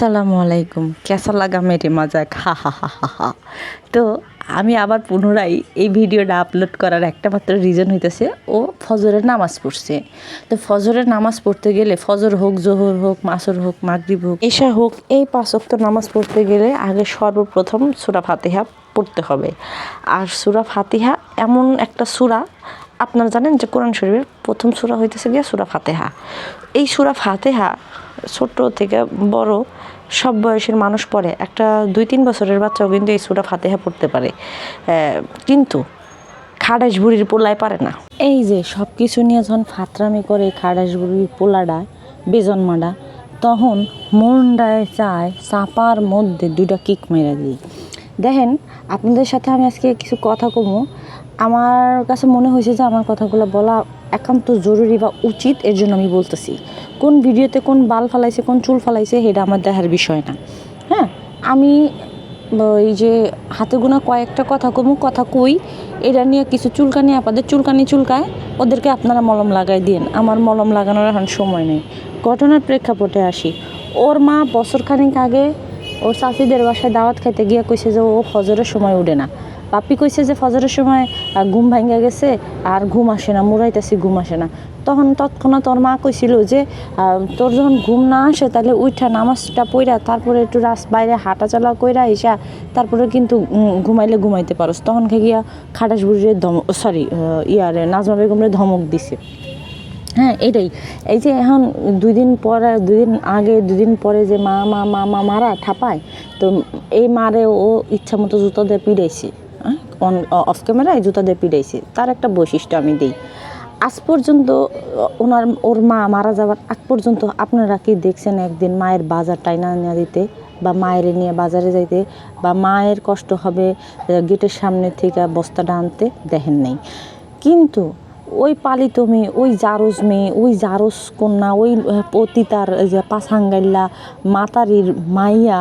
আসসালামু আলাইকুম। কেসা লাগা মেরে মজা হা হা হা হা হা। তো আমি আবার পুনরায় এই ভিডিওটা আপলোড করার একটা মাত্র রিজন হইতেছে, ও ফজরের নামাজ পড়ছে। তো ফজরের নামাজ পড়তে গেলে ফজর হোক, জোহর হোক, মাসর হোক, মাগরিব হোক, এশা হোক, এই পাঁচ ওয়াক্ত নামাজ পড়তে গেলে আগে সর্বপ্রথম সুরা ফাতিহা পড়তে হবে। আর সুরা ফাতিহা এমন একটা সুরা, আপনারা জানেন যে কোরআন শরীফের প্রথম সুরা হইতেছে গিয়া সুরা ফাতেহা। এই সুরা ফাতেহা ছোট থেকে বড় সব বয়সের মানুষ পড়ে। একটা দুই তিন বছরের বাচ্চাও কিন্তু এই সুরা ফাতেহা পড়তে পারে। কিন্তু খাড়াস বুড়ির পোলায় পারে না। এই যে সব কিছু নিয়ে যখন ফাতরামি করে খাড়াস বুড়ির পোলাটা বেজন্মাটা তখন মনটায় চায় চাপার মধ্যে দুইটা কিক মেরে দিই। দেখেন, আপনাদের সাথে আমি আজকে কিছু কথা কমু। আমার কাছে মনে হয়েছে যে আমার কথাগুলো বলা একান্ত জরুরি বা উচিত, এর জন্য আমি বলতেছি। কোন ভিডিওতে কোন বাল ফালাইছে, কোন চুল ফালাইছে, সেটা আমার দেখার বিষয় না। হ্যাঁ? আমি এই যে হাতে গোনা কয়েকটা কথা কমু, কথা কই, এটা নিয়ে কিছু চুলকানি আপনাদের চুলকানি চুলকায়, ওদেরকে আপনারা মলম লাগাই দিন আমার মলম লাগানোর এখন সময় নেই। ঘটনার প্রেক্ষাপটে আসি। ওর মা বছরখানিক আগে ওর চাষিদের বাসায় দাওয়াত খাইতে গিয়ে কইছে যে ও হজরের সময় উঠে না। পাপি কইছে যে ফজরের সময় ঘুম ভাঙ্গা গেছে, আর ঘুম আসে না মুরাইতেছি ঘুম আসে না। তখন তৎক্ষণাৎ তোর মা কইছিল যে তোর যখন ঘুম না আসে, তাহলে উঠা নামাজটা পইরা, তারপরে একটু রাস বাইরে হাঁটা চলা কইরা এসা তারপরে কিন্তু ঘুমাইলে ঘুমাইতে পারোস। তখন গিয়া খাটাস বুড়িরে ধম সরি ইয়ারে নাজমা বেগমরে ধমক দিছে। হ্যাঁ এটাই। এই যে এখন দুই দিন পরে, দুই দিন আগে, দুই দিন পরে যে মা মা মা মা, মারা ঠাপায়, তো এই মারে ও ইচ্ছা মতো জুতো দিয়ে পিড়াইছে। হ্যাঁ অন অফ ক্যামেরায় জুতা দিয়ে পিড়াইছে। তার একটা বৈশিষ্ট্য আমি দিই। আজ পর্যন্ত ওনার, ওর মা মারা যাওয়ার আগ পর্যন্ত আপনারা কি দেখছেন একদিন মায়ের বাজার টাইনা নিয়ে দিতে বা মায়ের নিয়ে বাজারে যাইতে বা মায়ের কষ্ট হবে গেটের সামনে থেকে বস্তাটা আনতে? দেখেন নাই। কিন্তু ওই পালিত মেয়ে, ওই জারজ মেয়ে, ওই জারজ কন্যা, ওই পতিতার যে পাছাঙ্গাইল্লা মাতারির মাইয়া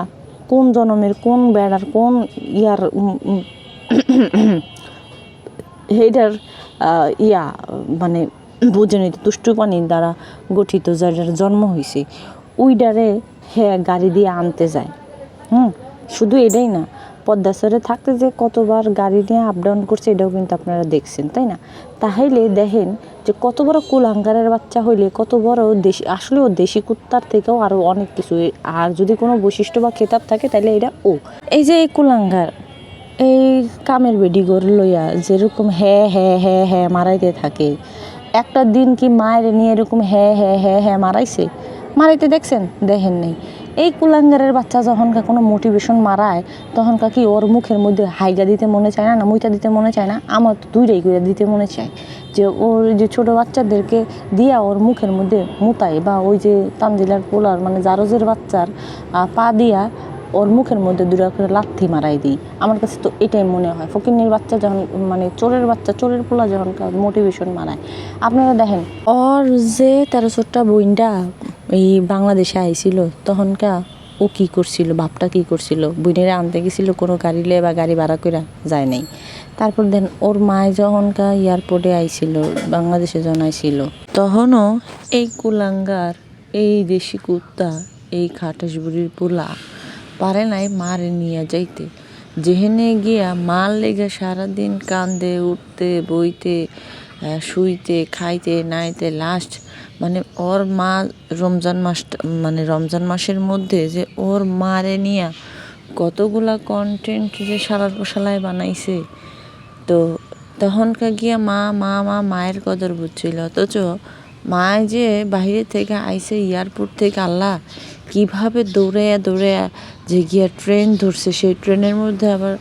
কোন জনমের, কোন বেড়ার, কোন ইয়ার হেডার ইয়া মানে বুঝে নিতে তুষ্টু পানির দ্বারা গঠিত যার জন্ম হয়েছে উইডারে হ্যাঁ গাড়ি দিয়ে আনতে যায়। হুম? শুধু এটাই না পদ্মাসরে থাকতে যে কতবার গাড়ি নিয়ে আপ ডাউন করছে, এটাও কিন্তু আপনারা দেখছেন, তাই না? তাহলে দেখেন যে কত বড় কুলাঙ্গারের বাচ্চা হইলে, কত বড় দেশি, আসলেও দেশি কুত্তার থেকেও আরও অনেক কিছু, আর যদি কোনো বৈশিষ্ট্য বা খেতাব থাকে, তাহলে এটা ও। এই যে এই কুলাঙ্গার এই কামের বেডিগর লইয়া যেরকম হ্যাঁ হ্যাঁ হ্যাঁ হ্যাঁ মারাইতে থাকে, একটা দিন কি মায়ের নিয়ে এরকম হ্যাঁ হ্যাঁ হ্যাঁ হ্যাঁ মারাইছে? মারাইতে দেখছেন? দেখেন নাই। এই কুলাঙ্গারের বাচ্চা যখনকার কোনো মোটিভেশন মারায় তখনকার কি ওর মুখের মধ্যে হাইগা দিতে মনে চায় না না মুইটা দিতে মনে চায় না? আমার তো দুইটাই করে দিতে মনে চায়। যে ওর যে ছোটো বাচ্চাদেরকে দিয়া ওর মুখের মধ্যে মুতায় বা ওই যে তানজিলার পোলার মানে জারজের বাচ্চার পা দিয়া ওর মুখের মধ্যে দুটা করে লাথি মারাই দিই। আমার কাছে তো এটাই মনে হয়। ফকিন্নির বাচ্চা যখন মানে চোরের বাচ্চা, চোরের পোলা যখন মোটিভেশন মারায়। আপনারা দেখেন, ওর যে তেরো চোরটা বইনটা এই বাংলাদেশে আইছিল তখনকা ও কি করছিল, বাপটা কি করছিল? বইনেরা আনতে গেছিল কোনো গাড়ি লয়ে বা গাড়ি ভাড়া করে যায় নাই। তারপর দেন ওর মায় যখনকা এয়ারপোর্টে আইছিল, বাংলাদেশে যখন আইছিল, তখনও এই কুলাঙ্গার, এই দেশি কুত্তা, এই খাটাস বুড়ির পোলা পারে নাই মারে নিয়ে যাইতে। যেহেনে গিয়া মার লেগে সারাদিন কান্দে, উঠতে, বইতে শুইতে, খাইতে, নাইতে, লাস্ট মানে ওর মা রমজান মাস মানে রমজান মাসের মধ্যে যে ওর মারে নিয়া কতগুলা কন্টেন্ট যে সালার পোশালায় বানাইছে, তো তখনকার গিয়া মা মা মা মায়ের কদর বুঝছিল। অথচ মায় যে বাইরে থেকে আইসে এয়ারপোর্ট থেকে আল্লাহ, কীভাবে দৌড়াইয়া দৌড়াইয়া যে গিয়া ট্রেন ধরছে সেই ট্রেনের মধ্যে আবার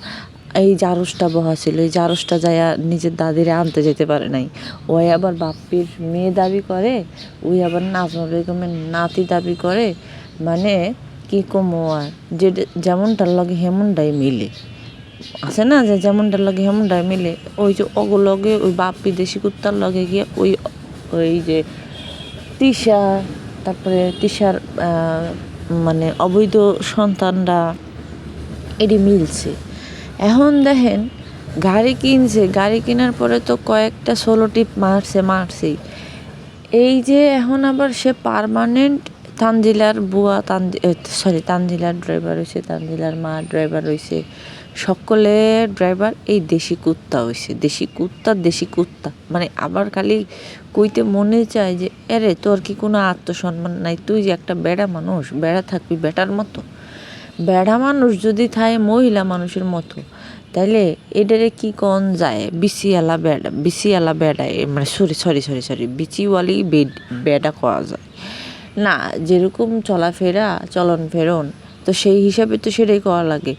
এই জারসটা বহা ছিল এই জারসটা যাইয়া নিজের দাদিরে আনতে যেতে পারে নাই। ওই আবার বাপ্পির মেয়ে দাবি করে ওই আবার নাজমা বেগমের নাতি দাবি করে মানে কি কমো আর? যে যেমনটার লগে হেমনটাই মিলে। আছে না যে যেমনটার লগে হেমনটাই মিলে ওই যে ওগুলোগে ওই বাপ বিদেশি কুত্তার লগে গিয়ে ওই ওই যে তিশা তারপরে আহ, মানে অবৈধ সন্তানরা এটি মিলছে। এখন দেখেন, গাড়ি কিনছে, গাড়ি কেনার পরে তো কয়েকটা সোলো টিপ মারছে, মারছেই। এই যে এখন আবার সে পারমানেন্ট তানজিলার বুয়া তান সরি তানজিলার ড্রাইভার হয়েছে তানজিলার মা ড্রাইভার হয়েছে সকলের ড্রাইভার এই দেশি কুত্তা হয়েছে দেশি কুত্তা দেশি কুত্তা। মানে আবার খালি কইতে মনে চায় যে এরে তোর কি কোনো আত্মসম্মান নাই? তুই যে একটা বেড়া মানুষ, বেড়া থাকবি বেটার মতো? বেড়া মানুষ যদি থাকে, মহিলা মানুষের মতো, তাইলে এটারে কি কন যায়? বিসিয়ালা বেড়া বিসিয়ালা বেড়া মানে সরি সরি সরি সরি বিচিওয়ালি বেড, বেড়া করা যায়। না, যেরকম চলাফেরা চলন ফেরন তো সেই হিসাবে তো সেটাই করা লাগে।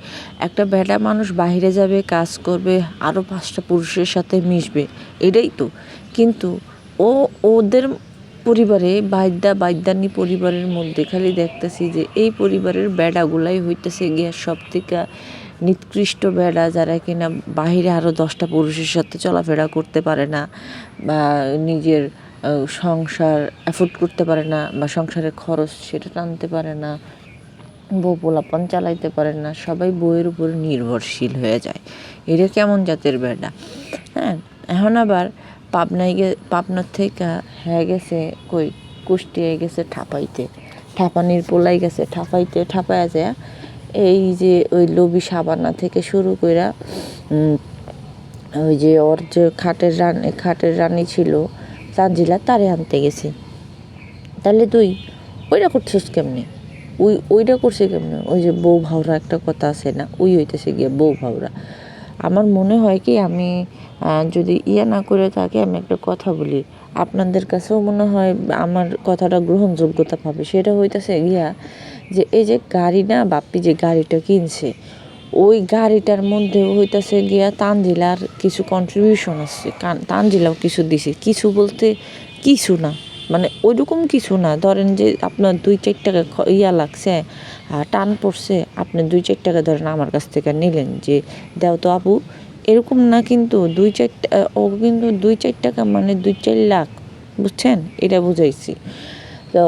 একটা বেটা মানুষ বাইরে যাবে, কাজ করবে আরও পাঁচটা পুরুষের সাথে মিশবে, এটাই তো। কিন্তু ও, ওদের পরিবারে, বাইদ্যা বাইদ্যানি পরিবারের মধ্যে খালি দেখতেছি যে এই পরিবারের বেড়াগুলাই হইতেছে গিয়া সব থেকে নিকৃষ্ট বেড়া যারা কিনা বাহিরে আরও দশটা পুরুষের সাথে চলাফেরা করতে পারে না বা নিজের সংসার অ্যাফোর্ড করতে পারে না বা সংসারের খরচ সেটা টানতে পারে না। বউ পোলাপান চালাইতে পারে না সবাই বইয়ের উপর নির্ভরশীল হয়ে যায়। এটা কেমন জাতের বেড়া? হ্যাঁ এখন আবার পাবনায় গে পাবনার থেকে হয়ে গেছে কই কুষ্টিয়ায় গেছে ঠাপাইতে। ঠাপানির পোলাই গেছে ঠাপাইতে ঠাপায় যায়। এই যে ওই লবি সাবানা থেকে শুরু উম, ওই যে ওর যে খাটের রানী খাটের রানী ছিল চাঁজিলা তারে আনতে গেছে। তাহলে তুই ওইটা করছিস কেমনে? ওই, ওইটা করছে কেমন? ওই যে বউ ভাওরা একটা কথা আছে না, ওই হইতেছে গিয়ে বউ ভাওরা। আমার মনে হয় কি আমি যদি ইয়া না করে থাকি, আমি একটা কথা বলি। আপনাদের কাছেও মনে হয় আমার কথাটা গ্রহণযোগ্যতা পাবে? সেটা হইতেছে গিয়া যে এই যে গাড়ি না, বাপ্পি যে গাড়িটা কিনছে, ওই গাড়িটার মধ্যে হইতাছে গিয়া তানজিলার কিছু কন্ট্রিবিউশন কান- তানজিলাও কিছু দিছে। কিছু বলতে কিছু না। মানে ওইরকম কিছু না। ধরেন যে আপনার দুই চার টাকা ইয়া লাগছে টান পড়ছে, আপনি দুই চার টাকা ধরেন আমার কাছ থেকে নিলেন যে, দেও তো আপু। এরকম না কিন্তু দুই চারটা ও কিন্তু দুই চার টাকা মানে দুই চার লাখ, বুঝছেন? এটা বুঝাইছি। তো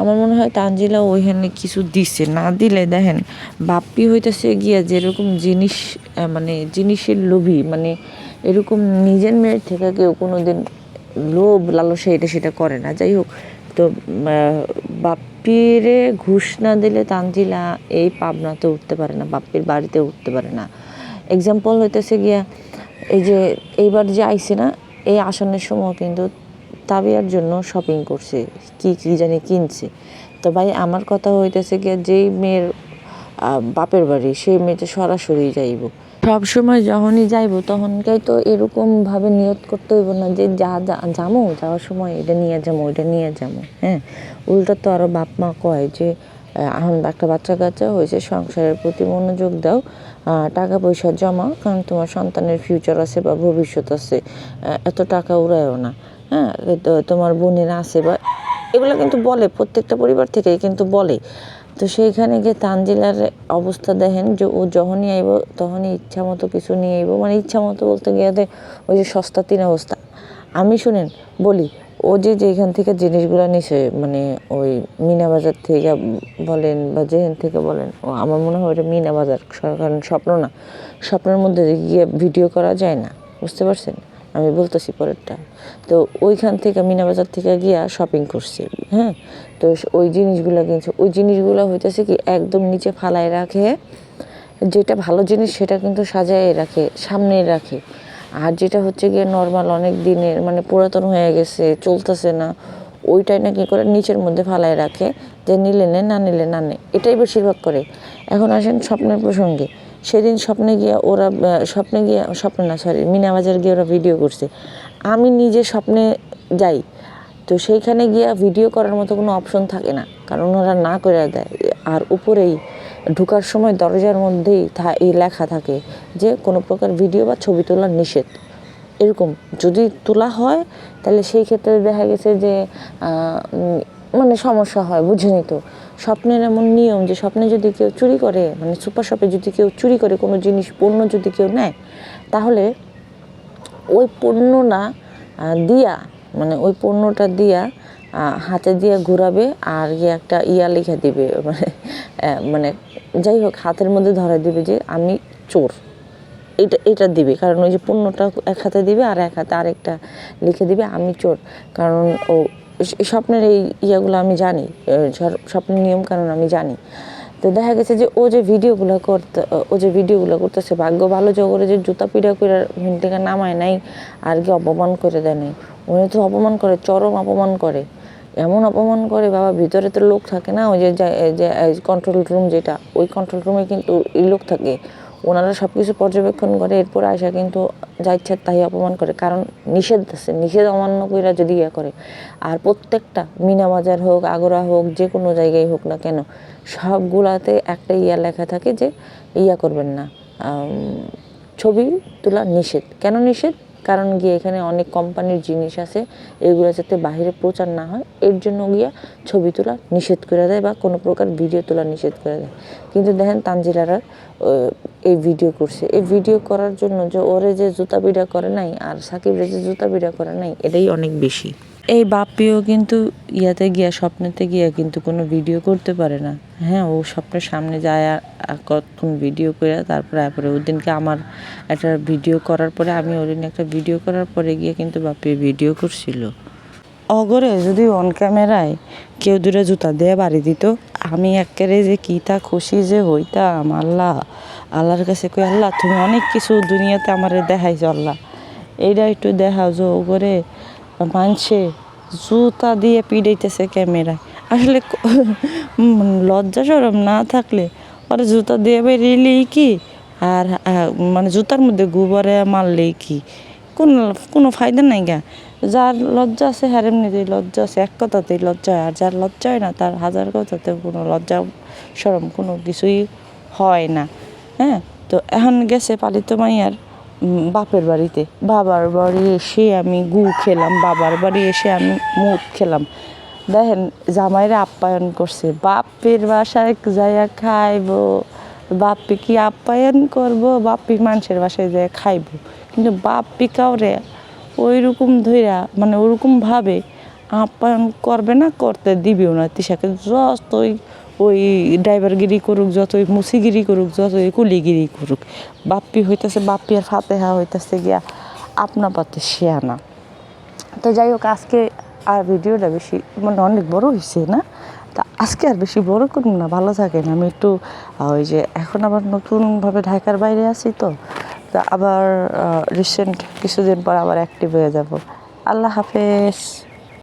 আমার মনে হয় তানজিলা ওইখানে কিছু দিছে। না দিলে দেখেন, বাপ্পি হইতেছে গিয়া যেরকম জিনিস মানে জিনিসের লোভী মানে এরকম নিজের মেয়ের থেকে কেউ কোনো দিন লোভ লালসা এটা সেটা করে না। যাই হোক, তো বাপ্পিরে ঘুষ না দিলে তানজিলা এই পাবনাতে উঠতে পারে না, বাপ্পির বাড়িতে উঠতে পারে না। এক্সাম্পল হইতেছে গিয়া, এই যে, এইবার যে আইসে না, এই আসনের সময় কিন্তু তাবিয়ার জন্য শপিং করছে, কি কি জানি কিনছে। তো ভাই, আমার কথা হইতেছে গিয়া, যেই মেয়ের বাপের বাড়ি, সেই মেয়েটা সরাসরি যাইব। সব সময় যখনই যাইব তখনকাই তো এরকম ভাবে নিয়ত করতে হইব না যে যা যা যামো, যাওয়ার সময় এটা নিয়ে যাব এটা নিয়ে যাব হ্যাঁ? উল্টা তো আরও বাপ মা কয় যে এখন একটা বাচ্চা কাচ্চা হয়েছে, সংসারের প্রতি মনোযোগ দাও টাকা পয়সা জমা, কারণ তোমার সন্তানের ফিউচার আছে বা ভবিষ্যৎ আছে এত টাকা উড়ায়ও না হ্যাঁ? তোমার বোনেরা আছে বা, এগুলো কিন্তু বলে, প্রত্যেকটা পরিবার থেকেই কিন্তু বলে। তো সেইখানে গিয়ে তানজিলার অবস্থা দেখেন যে ও যখনই আইব, তখনই ইচ্ছা মতো কিছু নিয়ে আইব। মানে ইচ্ছা মতো বলতে গিয়ে ওই যে সস্তা তিন অবস্থা। আমি শুনেন, বলি, ও যে যেখান থেকে জিনিসগুলো নিছে মানে ওই মিনা বাজার থেকে বলেন বা যেখান থেকে বলেন, ও আমার মনে হয় ওটা মিনা বাজার। কারণ স্বপ্ন না, স্বপ্নের মধ্যে গিয়ে ভিডিও করা যায় না। বুঝতে পারছেন? আমি বলতেছি পরেরটা। তো ওইখান থেকে মিনা বাজার থেকে গিয়া শপিং করছে হ্যাঁ? তো ওই জিনিসগুলো কিনছে ওই জিনিসগুলো হইতেছে কি, একদম নিচে ফালায় রাখে। যেটা ভালো জিনিস সেটা কিন্তু সাজায় রাখে সামনে রাখে। আর যেটা হচ্ছে গিয়ে নর্মাল অনেক দিনের মানে পুরাতন হয়ে গেছে, চলতেছে না ওইটাই না নাকি করে নিচের মধ্যে ফালায় রাখে, যে নিলে নে, না নিলে না নে, এটাই বেশিরভাগ করে। এখন আসেন স্বপ্নের প্রসঙ্গে। সেদিন স্বপ্নে গিয়ে ওরা স্বপ্নে গিয়ে, স্বপ্নে না সরি মিনা বাজার গিয়ে ওরা ভিডিও করছে। আমি নিজে স্বপ্নে যাই, তো সেইখানে গিয়া ভিডিও করার মতো কোনো অপশন থাকে না, কারণ ওরা না করে দেয়। আর উপরেই ঢুকার সময় দরজার মধ্যেই এই লেখা থাকে যে কোনো প্রকার ভিডিও বা ছবি তোলা নিষেধ। এরকম যদি তোলা হয়, তাহলে সেই ক্ষেত্রে দেখা গেছে যে মানে সমস্যা হয়, বুঝেনি তো। স্বপ্নের এমন নিয়ম যে স্বপ্নে যদি কেউ চুরি করে মানে সুপার শপে যদি কেউ চুরি করে কোনো জিনিস পণ্য যদি কেউ নেয় তাহলে ওই পণ্যটা আহ, দিয়া মানে ওই পণ্যটা দিয়া হাতে দিয়ে ঘোরাবে আর গিয়ে একটা ইয়া লিখে দিবে মানে মানে যাই হোক হাতের মধ্যে ধরা দিবে যে আমি চোর। এটা এটা দিবে কারণ ওই যে পণ্যটা এক হাতে দিবে আর এক হাতে আরেকটা লিখে দিবে আমি চোর। কারণ ও স্বপ্নের এই ইয়েগুলো আমি জানি স্বপ্নের নিয়ম কানুন আমি জানি। তো দেখা গেছে যে ও যে ভিডিওগুলো করতে, ও যে ভিডিওগুলো করতেছে, ভাগ্য ভালো যে করে যে জুতা পিড়া করে থেকে নামায় নাই, আর কি অপমান করে দেয় নাই। উনি তো অপমান করে, চরম অপমান করে। এমন অপমান করে, বাবা, ভিতরে তো লোক থাকে না, ওই যে কন্ট্রোল রুম যেটা, ওই কন্ট্রোল রুমে কিন্তু লোক থাকে। ওনারা সব কিছু পর্যবেক্ষণ করে, এরপর আয়সা কিন্তু যা ইচ্ছা তাই অপমান করে। কারণ নিষেধ আছে, নিষেধ অমান্য কইরা যদি ইয়ে করে, আর প্রত্যেকটা মিনা বাজার হোক, আগরা হোক, যে কোনো জায়গায় হোক না কেন, সবগুলাতে একটা ইয়া লেখা থাকে যে ইয়া করবেন না। ছবি তোলা নিষেধ। কেন নিষেধ? কারণ গিয়ে এখানে অনেক কোম্পানির জিনিস আছে, এগুলো যাতে বাইরে প্রচার না হয়, এর জন্য গিয়া ছবি তোলা নিষেধ করে দেয় বা কোনো প্রকার ভিডিও তোলা নিষেধ করে দেয়। কিন্তু দেখেন তানজিলারা এই ভিডিও করছে। এই ভিডিও করার জন্য যে ওরে যে জুতা পিড়া করে নাই আর সাকিবরে যে জুতা পিড়া করে নাই এটাই অনেক বেশি। এই বাপ্পিও কিন্তু ইয়াতে গিয়া স্বপ্নেতে গিয়া কিন্তু কোনো ভিডিও করতে পারে না। হ্যাঁ ও স্বপ্নের সামনে যায় কতক্ষণ ভিডিও করে তারপরে তারপরে ওই দিনকে আমার একটা ভিডিও করার পরে আমি ওর দিন একটা ভিডিও করার পরে গিয়ে কিন্তু বাপ্পি ভিডিও করছিল। অগরে যদি অন ক্যামেরায় কেউ দূরে জুতা দিয়ে বাড়ি দিত আমি একেবারে যে কী তা খুশি যে হইতাম, আল্লাহ, আল্লাহর কাছে কই, আল্লাহ, তুমি অনেক কিছু দুনিয়াতে আমারে দেখাইছো, আল্লাহ। এইটা একটু দেখাও যে ওগরে মানছে জুতা দিয়ে পিড়াইতেছে ক্যামেরায়। আসলে লজ্জা সরম না থাকলে ওরা জুতা দিয়ে বেরিয়েলেই কি? আর মানে জুতার মধ্যে গোবরে মারলেই কি? কোন, কোনো ফায়দা নাই গা। যার লজ্জা আছে হ্যার এমনিতেই লজ্জা আছে। এক কথাতেই লজ্জা। হয় আর যার লজ্জা হয় না, তার হাজার কথাতে কোনো লজ্জা সরম কোনো কিছুই হয় না। হ্যাঁ? তো এখন গেছে পালিত মাইয়ার বাপের বাড়িতে। বাবার বাড়ি এসে আমি গু খেলাম, বাবার বাড়ি এসে আমি মুখ খেলাম। দেখেন জামাইরা আপ্যায়ন করছে। বাপের বাসায় যাইয়া খাইবো বাপ্পি কি আপ্যায়ন করব? বাপ্পি মানুষের বাসায় যায় খাইব। কিন্তু বাপ্পি কাউরে ওই রকম ধইরা মানে ওরকম ভাবে আপ্যায়ন করবে না, করতে দিবেও না তিশাকে। যতই ওই ওই ড্রাইভারগিরি করুক যতই মুসিগিরি করুক যতই কুলিগিরি করুক, বাপ্পি হইতেছে, বাপ্পি আর ফাতেহা হইতেছে গিয়া আপনা পাতে শেয়ানা তো যাই হোক, আজকে আর ভিডিওটা বেশি মানে অনেক বড় হয়েছে না? তা আজকে আর বেশি বড় করুন না, ভালো থাকেন। আমি একটু ওই যে এখন আবার নতুনভাবে ঢাকার বাইরে আছি তো তা আবার রিসেন্ট কিছুদিন পর আবার অ্যাক্টিভ হয়ে যাব। আল্লাহ হাফেজ।